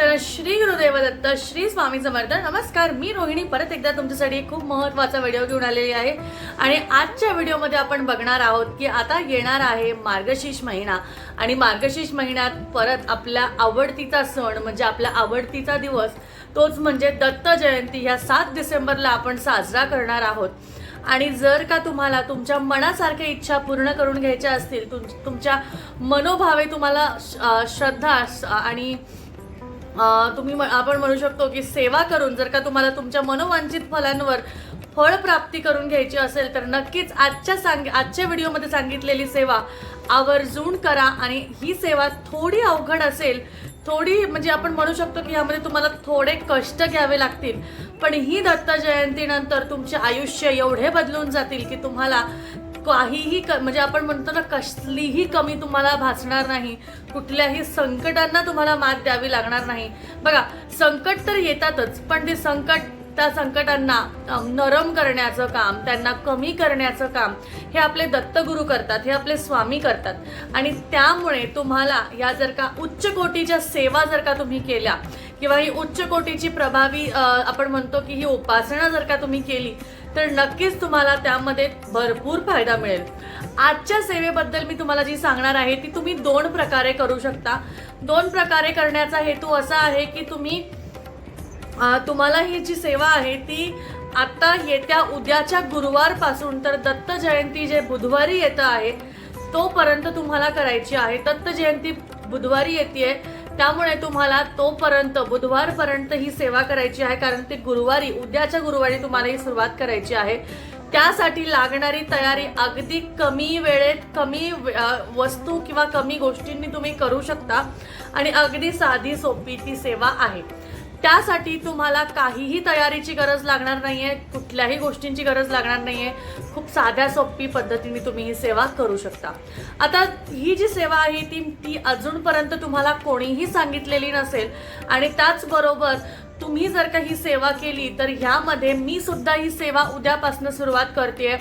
दत्त श्री गुरुदेव दत्त श्री स्वामी समर्थ नमस्कार. मी रोहिणी. परत एकदा तुमच्यासाठी एक खूप महत्त्वाचा व्हिडिओ घेऊन आलेली आहे. आणि आजच्या व्हिडिओमध्ये आपण बघणार आहोत की आता येणार आहे मार्गशीर्ष महिना. आणि मार्गशीर्ष महिन्यात परत आपल्या आवडतीचा सण म्हणजे आपला आवडतीचा दिवस तोच म्हणजे दत्त जयंती. ह्या सात डिसेंबरला आपण साजरा करणार आहोत. आणि जर का तुम्हाला तुमच्या मनासारख्या इच्छा पूर्ण करून घ्यायच्या असतील तुम तुमच्या मनोभावे तुम्हाला श्रद्धा आणि तुम्ही म- आपण म्हणू शकतो की सेवा करून जर का तुम्हाला तुमच्या मनोवांछित फलांवर फळ प्राप्ती करून घ्यायची असेल तर नक्कीच आजच्या सांग आजच्या व्हिडिओमध्ये सांगितलेली सेवा आवर्जून करा आणि ही सेवा थोडी अवघड असेल थोडी म्हणजे आपण म्हणू शकतो की यामध्ये तुम्हाला थोडे कष्ट घ्यावे लागतील पण ही दत्त जयंतीनंतर तुमचे आयुष्य एवढे बदलून जातील की तुम्हाला काहीही क म्हणजे आपण म्हणतो ना कसलीही कमी तुम्हाला भासणार नाही. कुठल्याही संकटांना तुम्हाला मात द्यावी लागणार नाही. बघा संकट तर येतातच पण ते संकट त्या संकटांना नरम करण्याचं काम त्यांना कमी करण्याचं काम हे आपले दत्तगुरू करतात हे आपले स्वामी करतात. आणि त्यामुळे तुम्हाला या जर का उच्च कोटीच्या सेवा जर का तुम्ही केल्या किंवा ही उच्च कोटीची प्रभावी आपण म्हणतो की ही उपासना जर का तुम्ही केली तर नक्कीच तुम्हाला त्यामध्ये भरपूर फायदा मिळेल. आजच्या सेवेबद्दल मी तुम्हाला जी सांगणार आहे ती तुम्ही दोन प्रकारे करू शकता. दोन प्रकारे करण्याचा हेतू असा आहे की तुम्ही तुम्हाला ही जी सेवा आहे ती आत्ता येत्या उद्याच्या गुरुवारपासून तर दत्त जयंती जे बुधवारी येतं आहे तोपर्यंत तुम्हाला करायची आहे. दत्त जयंती बुधवारी येते त्यामुळे तुम्हाला तोपर्यंत बुधवारपर्यंत ही सेवा करायची आहे कारण ते गुरुवारी उद्याच्या गुरुवारी तुम्हाला ही सुरुवात करायची आहे. त्यासाठी लागणारी तयारी अगदी कमी वेळेत कमी वस्तू किंवा कमी गोष्टींनी तुम्ही करू शकता. आणि अगदी साधी सोपी ती सेवा आहे. त्यासाठी तुम्हाला काहीही तयारीची गरज लागणार नाही आहे कुठल्याही गोष्टींची गरज लागणार नाही आहे खूप साध्या सोपी पद्धतीने तुम्ही ही सेवा करू शकता. आता ही जी सेवा आहे ती ती अजूनपर्यंत तुम्हाला कोणीही सांगितलेली नसेल आणि त्याचबरोबर तुम्ही जर का ही सेवा केली तर ह्यामध्ये मी सुद्धा ही सेवा उद्यापासून सुरुवात करते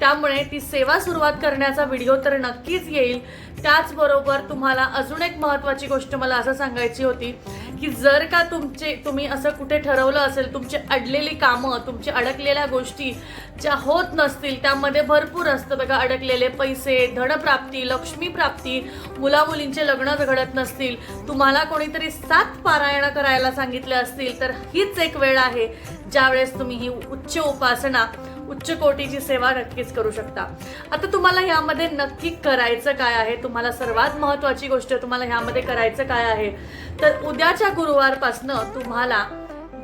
त्यामुळे ती सेवा सुरुवात करण्याचा व्हिडिओ तर नक्कीच येईल. त्याचबरोबर तुम्हाला अजून एक महत्त्वाची गोष्ट मला असं सांगायची होती की जर का तुमचे तुम्ही असं कुठे ठरवलं असेल तुमची अडलेली कामं तुमची अडकलेल्या गोष्टी ज्या होत नसतील त्यामध्ये भरपूर असतं बघा अडकलेले पैसे धनप्राप्ती लक्ष्मीप्राप्ती मुलामुलींचे लग्न घडत नसतील तुम्हाला कोणीतरी सात पारायण करायला सांगितले असतील तर हीच एक वेळ आहे ज्यावेळेस तुम्ही ही उच्च उपासना उच्च कोटीची सेवा नक्कीच करू शकता. आता तुम्हाला ह्यामध्ये नक्की करायचं काय आहे? तुम्हाला सर्वात महत्वाची गोष्ट तुम्हाला ह्यामध्ये करायचं काय आहे? तर उद्याच्या गुरुवारपासनं तुम्हाला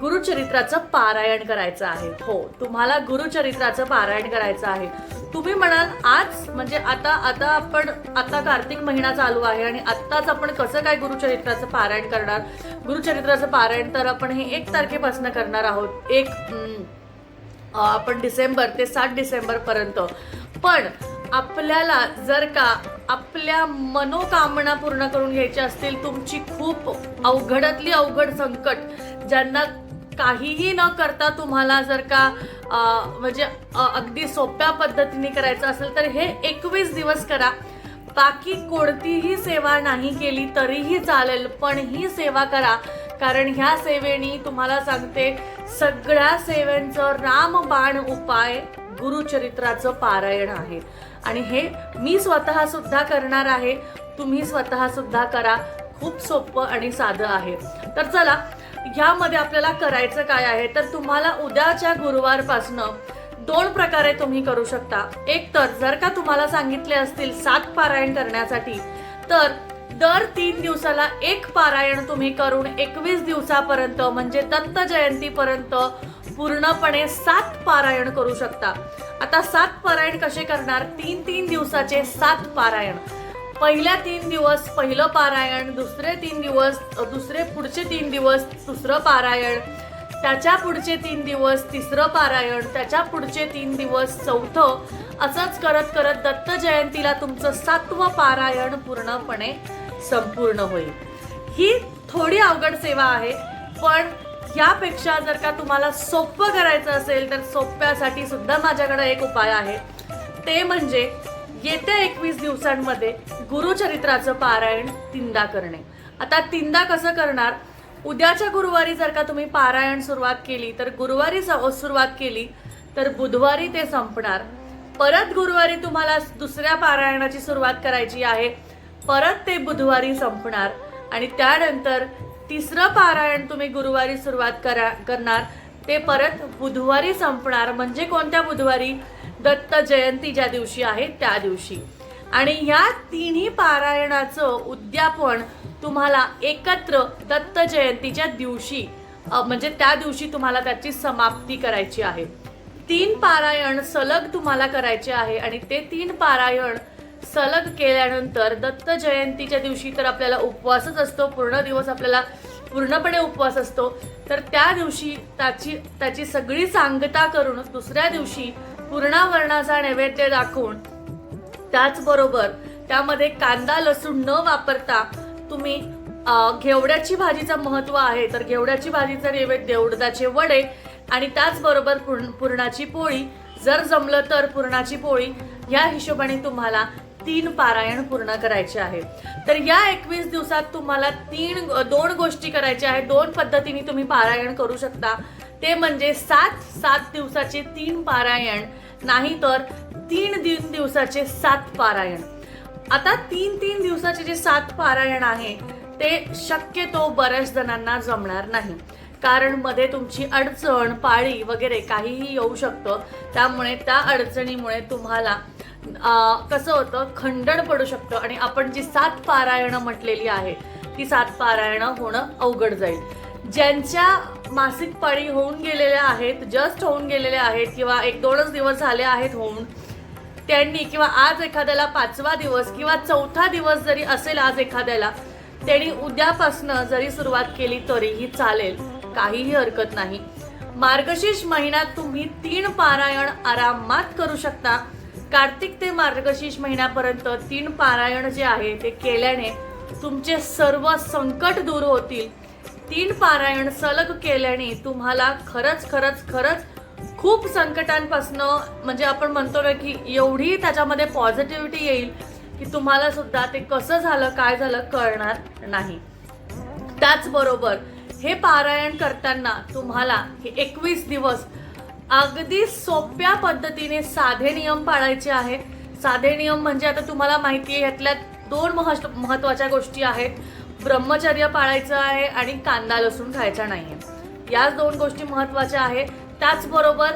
गुरुचरित्राचं पारायण करायचं आहे. हो तुम्हाला गुरुचरित्राचं पारायण करायचं आहे. तुम्ही म्हणाल आज म्हणजे आता आता आपण आता कार्तिक महिना चालू आहे आणि आत्ताच आपण कसं काय गुरुचरित्राचं पारायण करणार? गुरुचरित्राचं पारायण तर आपण हे एक तारखेपासून करणार आहोत. एक आपण डिसेंबर ते सात डिसेंबर पर्यंत पण आपल्याला जर का आपल्या मनोकामना पूर्ण करून घ्यायच्या असतील तुमची खूप अवघडातली अवघड संकट ज्यांना काहीही न करता तुम्हाला जर का म्हणजे अगदी सोप्या पद्धतीने करायचं असेल तर हे एकवीस दिवस करा. बाकी कोणतीही सेवा नाही केली तरीही चालेल पण ही सेवा करा. कारण ह्या सेवेनी तुम्हाला सांगते सगळ्या सेवेंचं रामबाण उपाय गुरुचरित्राचं पारायण आहे. आणि हे मी स्वतः सुद्धा करणार आहे तुम्ही स्वतः सुद्धा करा. खूप सोपं आणि साधं आहे. तर चला ह्यामध्ये आपल्याला करायचं काय आहे? तर तुम्हाला उद्याच्या गुरुवारपासनं दोन प्रकारे तुम्ही करू शकता. एक तर जर का तुम्हाला सांगितले असतील सात पारायण करण्यासाठी तर दर तीन दिवसाला एक पारायण तुम्ही करून एकवीस दिवसापर्यंत म्हणजे दत्त जयंतीपर्यंत पूर्णपणे सात पारायण करू शकता. आता सात पारायण कसे करणार? तीन तीन दिवसाचे सात पारायण. पहिल्या तीन दिवस पहिलं पारायण दुसरे तीन दिवस दुसरे पुढचे तीन दिवस दुसरं पारायण त्याच्या पुढचे तीन दिवस तिसरं पारायण त्याच्या पुढचे तीन दिवस चौथं असंच करत करत दत्त जयंतीला तुमचं सातवं पारायण पूर्णपणे संपूर्ण होईल. ही थोडी अवघड सेवा आहे पण यापेक्षा जर का तुम्हाला सोपं करायचं असेल तर सोप्यासाठी सुद्धा माझ्याकडे एक उपाय आहे. ते म्हणजे येत्या एकवीस दिवसांमध्ये गुरुचरित्राचं पारायण तीनदा करणे. आता तीनदा कसं करणार? उद्याच्या गुरुवारी जर का तुम्ही पारायण सुरुवात केली तर गुरुवारी स- सुरुवात केली तर बुधवारी ते संपणार. परत गुरुवारी तुम्हाला दुसऱ्या पारायणाची सुरुवात करायची आहे. परत ते बुधवारी संपणार आणि त्यानंतर तिसरं पारायण तुम्ही गुरुवारी सुरुवात करा करणार. ते परत बुधवारी संपणार म्हणजे कोणत्या बुधवारी? दत्त जयंती ज्या दिवशी आहे त्या दिवशी. आणि ह्या तिन्ही पारायणाचं उद्यापन तुम्हाला एकत्र दत्त जयंतीच्या दिवशी म्हणजे त्या दिवशी तुम्हाला त्याची समाप्ती करायची आहे. तीन पारायण सलग तुम्हाला करायचे आहे आणि ते तीन पारायण सलग केल्यानंतर दत्त जयंतीच्या दिवशी तर आपल्याला उपवासच असतो पूर्ण दिवस आपल्याला पूर्णपणे उपवास असतो. तर त्या दिवशी त्याची त्याची सगळी सांगता करून दुसऱ्या दिवशी पूर्णावरणाचा नैवेद्य दाखवून त्याचबरोबर त्यामध्ये कांदा लसूण न वापरता तुम्ही घेवड्याची भाजीचं महत्त्व आहे तर घेवड्याची भाजीचं नैवेद्य उडदाचे वडे आणि त्याचबरोबर पूर्ण पुरणाची पोळी. जर जमलं तर पुरणाची पोळी. या हिशोबाने तुम्हाला तीन पारायण पूर्ण करायचे आहे तर या एकवीस दिवसात तुम्हाला तीन दोन गोष्टी करायच्या आहेत. दोन पद्धतीने तुम्ही पारायण करू शकता. ते म्हणजे सात सात दिवसाचे तीन पारायण नाही तर तीन दिन दिवसाचे सात पारायण. आता तीन तीन दिवसाचे जे सात पारायण आहे ते शक्यतो बऱ्याच जणांना जमणार नाही. कारण मध्ये तुमची अडचण पाळी वगैरे काहीही येऊ शकतं. त्यामुळे त्या अडचणीमुळे तुम्हाला कसं होतं खंडण पडू शकतं आणि आपण जी सात पारायणं म्हटलेली आहे ती सात पारायणं होणं अवघड जाईल. ज्यांच्या मासिक पाळी होऊन गेलेल्या आहेत जस्ट होऊन गेलेल्या आहेत किंवा एक दोनच दिवस झाले आहेत होऊन त्यांनी किंवा आज एखाद्याला पाचवा दिवस किंवा चौथा दिवस जरी असेल आज एखाद्याला त्यांनी उद्यापासनं जरी सुरुवात केली तरीही चालेल. काहीही हरकत नाही. मार्गशीर्ष महिन्यात तुम्ही तीन पारायण आरामात करू शकता. कार्तिक ते मार्गशीर्ष महिन्यापर्यंत तीन पारायण जे आहे ते केल्याने तुमचे सर्व संकट दूर होतील. तीन पारायण सलग केल्याने तुम्हाला खरंच खरंच खरंच खूप संकटांपासनं म्हणजे आपण म्हणतो ना की एवढी त्याच्यामध्ये पॉझिटिव्हिटी येईल की तुम्हाला सुद्धा ते कसं झालं काय झालं कळणार नाही. त्याचबरोबर हे पारायण करताना तुम्हाला हे एकवीस दिवस अगदी सोप्या पद्धतीने साधे नियम पाळायचे आहेत. साधे नियम म्हणजे आता तुम्हाला माहिती आहे यातल्या दोन महत्त्व महत्त्वाच्या गोष्टी आहेत. ब्रह्मचर्य पाळायचं आहे आणि कांदा लसूण खायचा नाही आहे याच दोन गोष्टी महत्त्वाच्या आहेत. त्याचबरोबर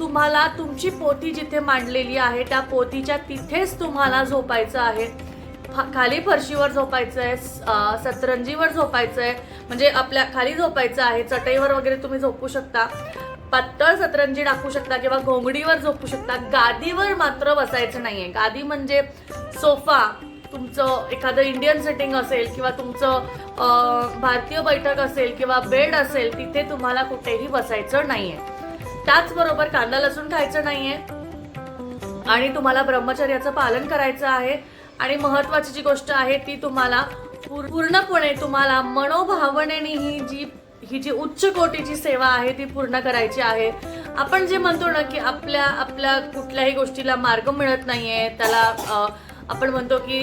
तुम्हाला तुमची पोती जिथे मांडलेली आहे त्या पोतीच्या तिथेच तुम्हाला झोपायचं आहे. खाली फरशीवर झोपायचं आहे सतरंजीवर झोपायचं आहे म्हणजे आपल्या खाली झोपायचं आहे चटईवर वगैरे तुम्ही झोपू शकता. पातळ सतरंजी टाकू शकता किंवा घोंगडीवर झोपू शकता. गादीवर मात्र बसायचं नाहीये. गादी म्हणजे सोफा. तुमचं एखादं इंडियन सेटिंग असेल किंवा तुमचं भारतीय बैठक असेल किंवा बेड असेल तिथे तुम्हाला कुठेही बसायचं नाहीये. त्याचबरोबर कांदा लसूण खायचं नाहीये. आणि तुम्हाला ब्रह्मचर्याचं पालन करायचं आहे. आणि महत्वाची जी गोष्ट आहे ती तुम्हाला पूर्णपणे तुम्हाला मनोभावनेने ही जी ही जी उच्च कोटीची सेवा आहे ती पूर्ण करायची आहे. आपण जे म्हणतो ना की आपल्या आपल्या कुठल्याही गोष्टीला मार्ग मिळत नाही आहे त्याला आपण म्हणतो की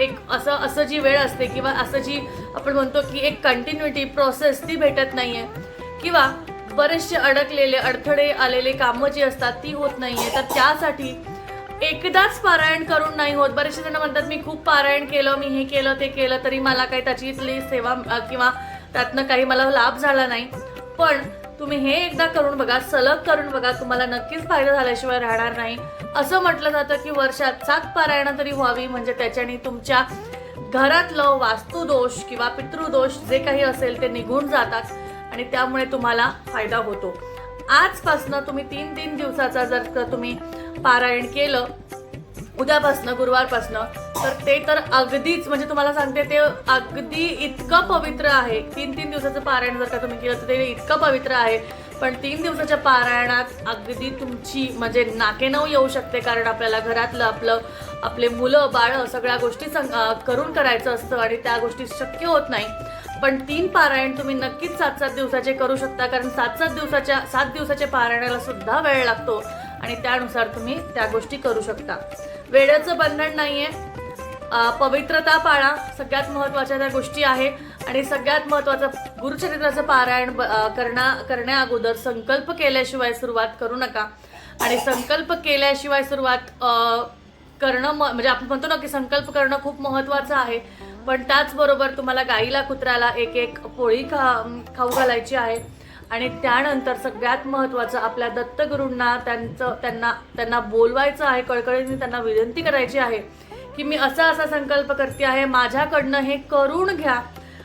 एक असं असं जी वेळ असते किंवा असं जी आपण म्हणतो की एक कंटिन्युटी प्रोसेस ती भेटत नाही आहे किंवा बरेचसे अडकलेले अडथळे आलेले कामं जी असतात ती होत नाही आहे तर त्यासाठी एकदाच पारायण करून नाही होत. बरेचसे जण म्हणतात मी खूप पारायण केलं मी हे केलं ते केलं तरी मला काही त्याची सेवा किंवा त्यातनं काही मला लाभ झाला नाही. पण तुम्ही हे एकदा करून बघा सलग करून बघा तुम्हाला नक्कीच फायदा झाल्याशिवाय राहणार नाही. असं म्हटलं जातं की वर्षात सात पारायणं तरी व्हावी म्हणजे त्याच्याने तुमच्या घरातलं वास्तुदोष किंवा पितृदोष जे काही असेल ते निघून जातात आणि त्यामुळे तुम्हाला फायदा होतो. आजपासनं तुम्ही तीन तीन दिवसाचा जर तुम्ही पारायण केलं उद्यापासनं गुरुवारपासनं तर ते तर अगदीच म्हणजे तुम्हाला सांगते ते अगदी इतकं पवित्र आहे. तीन तीन दिवसाचं पारायण जर का तुम्ही केलं तर ते इतकं पवित्र आहे. पण तीन दिवसाच्या पारायणात अगदी तुमची म्हणजे नाकेनऊ येऊ शकते कारण आपल्याला घरातलं आपलं आपले मुलं बाळं सगळ्या गोष्टी संग- करून करायचं असतं आणि त्या गोष्टी शक्य होत नाही. पण तीन पारायण तुम्ही नक्कीच सात सात दिवसाचे करू शकता कारण सात सात दिवसाच्या सात दिवसाच्या पारायणाला सुद्धा वेळ लागतो आणि त्यानुसार तुम्ही त्या गोष्टी करू शकता. वेळेचं बंधन नाहीये. आहे पवित्रता पाळा. सगळ्यात महत्त्वाच्या त्या गोष्टी आहे आणि सगळ्यात महत्त्वाचं गुरुचरित्राचं पारायण ब- करण्या करण्या अगोदर संकल्प केल्याशिवाय सुरुवात करू नका. आणि संकल्प केल्याशिवाय सुरुवात करणं म- म्हणजे आपण म्हणतो ना की संकल्प करणं खूप महत्त्वाचं आहे. पण त्याचबरोबर तुम्हाला गाईला कुत्र्याला एक एक पोळी खा खाऊ घालायची आहे. आणि त्यानंतर सगळ्यात महत्त्वाचं आपल्या दत्तगुरूंना त्यांचं त्यांना त्यांना बोलवायचं आहे कळकळीने त्यांना विनंती करायची आहे की मी असा असा संकल्प करते आहे माझ्याकडनं हे करून घ्या.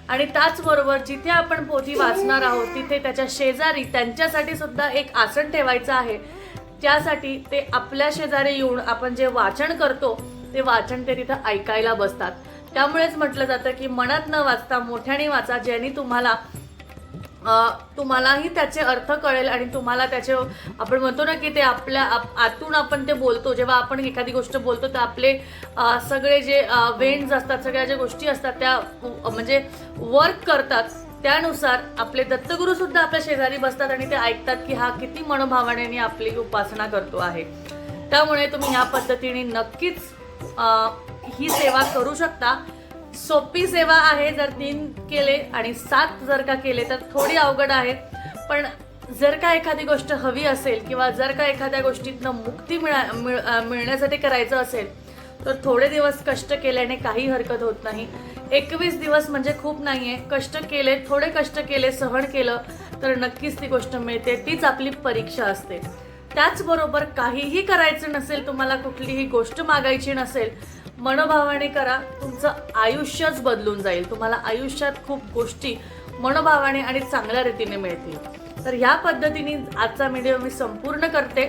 आणि त्याचबरोबर जिथे आपण पोथी वाचणार आहोत तिथे त्याच्या शेजारी त्यांच्यासाठी सुद्धा एक आसन ठेवायचं आहे. त्यासाठी ते आपल्या शेजारी येऊन आपण जे वाचन करतो ते वाचन ते तिथं ऐकायला बसतात. त्यामुळेच म्हटलं जातं की मनात न वाचता मोठ्याने वाचा ज्यांनी तुम्हाला तुम्हालाही त्याचे अर्थ कळेल आणि तुम्हाला त्याचे आपण म्हणतो ना की ते आपल्या आप- आतून आपण ते बोलतो. जेव्हा आपण एखादी गोष्ट बोलतो तर आपले सगळे जे वेन्स असतात सगळ्या ज्या गोष्टी असतात त्या म्हणजे वर्क करतात. त्यानुसार आपले दत्तगुरू सुद्धा आपल्या शेजारी बसतात आणि ते ऐकतात की हा किती मनोभावनेने आपली उपासना करतो आहे. त्यामुळे तुम्ही ह्या पद्धतीने नक्कीच ही सेवा करू शकता. सोपी सेवा आहे जर तीन केले आणि सात जर का केले तर थोडी अवघड आहे. पण जर का एखादी गोष्ट हवी असेल किंवा जर का एखाद्या गोष्टीतनं मुक्ती मिळा मिळण्यासाठी करायचं असेल तर थोडे दिवस कष्ट केल्याने काही हरकत होत नाही. एकवीस दिवस म्हणजे खूप नाहीये. कष्ट केले थोडे कष्ट केले सहन केलं तर नक्कीच ती गोष्ट मिळते. तीच आपली परीक्षा असते. त्याचबरोबर काहीही करायचं नसेल तुम्हाला कुठलीही गोष्ट मागायची नसेल मनोभावाने करा तुमचं आयुष्यच बदलून जाईल. तुम्हाला आयुष्यात खूप गोष्टी मनोभावाने आणि चांगल्या रीतीने मिळतील. तर ह्या पद्धतीने आजचा व्हिडिओ मी संपूर्ण करते.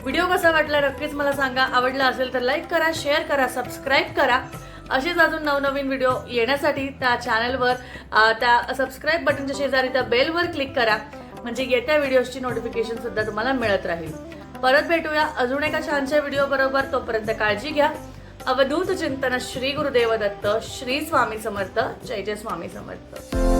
व्हिडिओ कसा वाटला नक्कीच मला सांगा. आवडला असेल तर लाईक करा शेअर करा सबस्क्राईब करा. असेच अजून नवनवीन व्हिडिओ येण्यासाठी त्या चॅनलवर त्या सबस्क्राईब बटनच्या शेजारी त्या बेलवर क्लिक करा. म्हणजे येत्या व्हिडिओजची नोटिफिकेशन सुद्धा तुम्हाला मिळत राहील. परत भेटूया अजून एका छानशा व्हिडिओ बरोबर. तोपर्यंत काळजी घ्या. अवधूत चिंतन श्री गुरुदेव दत्त श्री स्वामी समर्थ जय जय स्वामी समर्थ